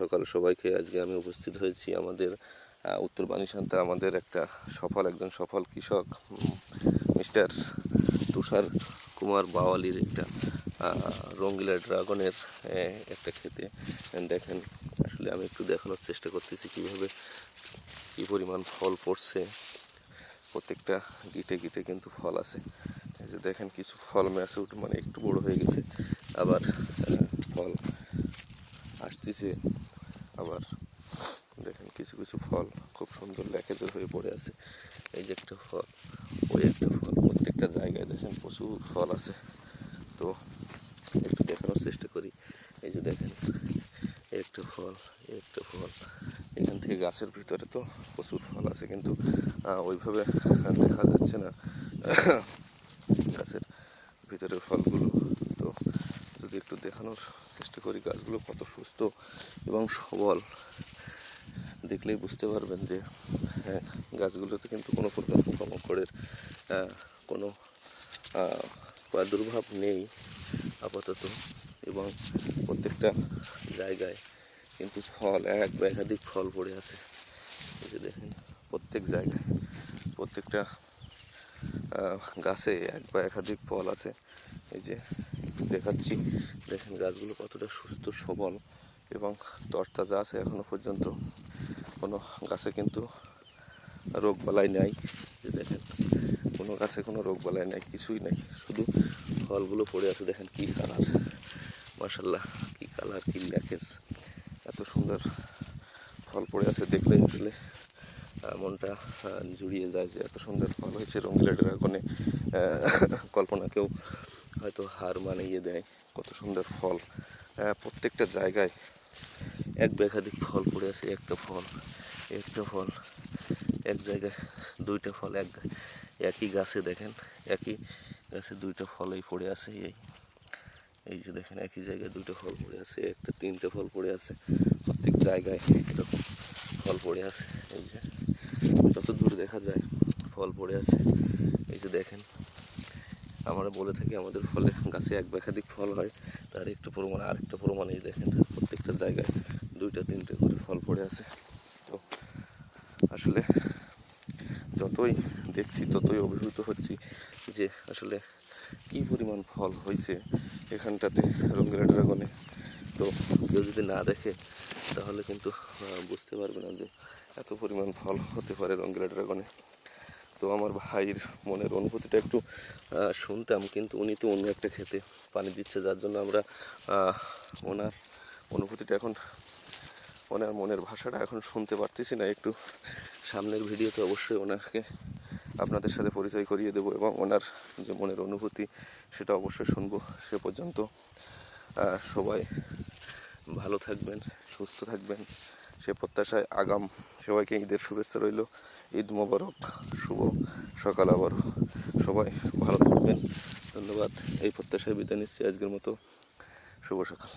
সকাল সবাইকে আজকে আমি উপস্থিত হয়েছি। আমাদের উত্তর বাণীশান্তে আমাদের একটা সফল, একজন সফল কৃষক মিস্টার তুষার কুমার বাওয়ালির একটা রঙ্গিলা ড্রাগনের একটা খেতে। দেখেন, আসলে আমি একটু দেখানোর চেষ্টা করতেছি কীভাবে, কী পরিমাণ ফল পড়ছে। প্রত্যেকটা গিটে গিটে কিন্তু ফল আছে। যে দেখেন, কিছু ফল ম্যাচুট মানে একটু বড় হয়ে গেছে। আবার ফল আসতেছে আবার দেখেন কিছু কিছু ফল খুব সুন্দর লেখেজের হয়ে পড়ে আছে। এই যে একটা ফল, ওই একটা ফল। প্রত্যেকটা জায়গায় দেখেন প্রচুর ফল আছে। তো একটু দেখানোর চেষ্টা করি। এই যে দেখেন, একটা ফল একটা ফল। এখান থেকে গাছের ভিতরে তো প্রচুর ফল আছে, কিন্তু ওইভাবে দেখা যাচ্ছে না গাছের ভিতরের ফলগুলো তো যদি একটু দেখানোর চেষ্টা করি গাছগুলো কত সুস্থ এবং সবল। দেখলেই বুঝতে পারবেন যে হ্যাঁ গাছগুলোতে কিন্তু কোনো প্রকার পোকামাকড়ের কোনো প্রাদুর্ভাব নেই আপাতত এবং প্রত্যেকটা জায়গায় কিন্তু ফল, এক বা একাধিক ফল পড়ে আছে। এই যে দেখেন, প্রত্যেক জায়গায়, প্রত্যেকটা গাছে এক বা একাধিক ফল আছে। এই যে দেখাচ্ছি। দেখেন গাছগুলো কতটা সুস্থ, সবল এবং তরতাজা আছে এখনও পর্যন্ত। কোনো গাছে কিন্তু রোগ বালাই নাই। যে দেখেন, কোনো গাছে কোনো রোগ বালাই নাই, কিছুই নাই। শুধু ফলগুলো পড়ে আছে, দেখেন কি কালার। মার্শাল্লাহ কি কালার, কি ল্যাকেজ এত সুন্দর ফল পড়ে আছে দেখলে আসলে মনটা জুড়িয়ে যায় যে এত সুন্দর ফল হয়েছে রঙ্গিলা ড্রাগনে। কল্পনাকেও হয়তো হার মানিয়ে দেয়। কত সুন্দর ফল। প্রত্যেকটা জায়গায় এক বা একাধিক ফল পড়ে আছে, একটা ফল একটা ফল, এক জায়গায় দুইটা ফল, এক একই গাছে দেখেন, একই গাছে দুইটা ফলই পড়ে আছে, এই এই যে দেখেন, একই জায়গায় দুটো ফল পড়ে আছে, একটা তিনটে ফল পড়ে আছে, প্রত্যেক জায়গায় এরকম ফল পড়ে আছে, এই যে। যত দূর দেখা যায়, ফল পড়ে আছে, এই যে দেখেন আমরা বলে থাকি আমাদের ফলে গাছে এক একাধিক ফল হয়, তার একটু পরিমাণে আরেকটা পরিমাণে এই দেখেন প্রত্যেকটা জায়গায় দুইটা, তিনটে করে ফল পড়ে আছে। তো আসলে যতই দেখছি, ততই অভিভূত হচ্ছি যে আসলে কি পরিমাণ ফল হয়েছে এখানটাতে রঙ্গিলা ড্রাগনে। তো কেউ যদি না দেখে, তাহলে কিন্তু বুঝতে পারবে না যে এত পরিমাণ ফল হতে পারে রঙ্গিলা ড্রাগনে। তো আমার ভাইয়ের মনের অনুভূতিটা একটু শুনতাম, কিন্তু উনি তো অন্য একটা খেতে পানি দিচ্ছে, যার জন্য আমরা ওনার অনুভূতিটা এখন, ওনার মনের ভাষাটা এখন শুনতে পারতেছি না। একটু সামনের ভিডিওতে অবশ্যই ওনাকে আপনাদের সাথে পরিচয় করিয়ে দেবো এবং ওনার যে মনের অনুভূতি, সেটা অবশ্যই শুনব। সে পর্যন্ত সবাই ভালো থাকবেন, সুস্থ থাকবেন। সে প্রত্যাশায় আগাম সবাইকে ঈদের শুভেচ্ছা রইল। ঈদ মোবারক, শুভ সকাল আবার সবাই ভালো থাকবেন। ধন্যবাদ। এই প্রত্যাশায় বিদায় নিচ্ছি। আজকের মতো শুভ সকাল।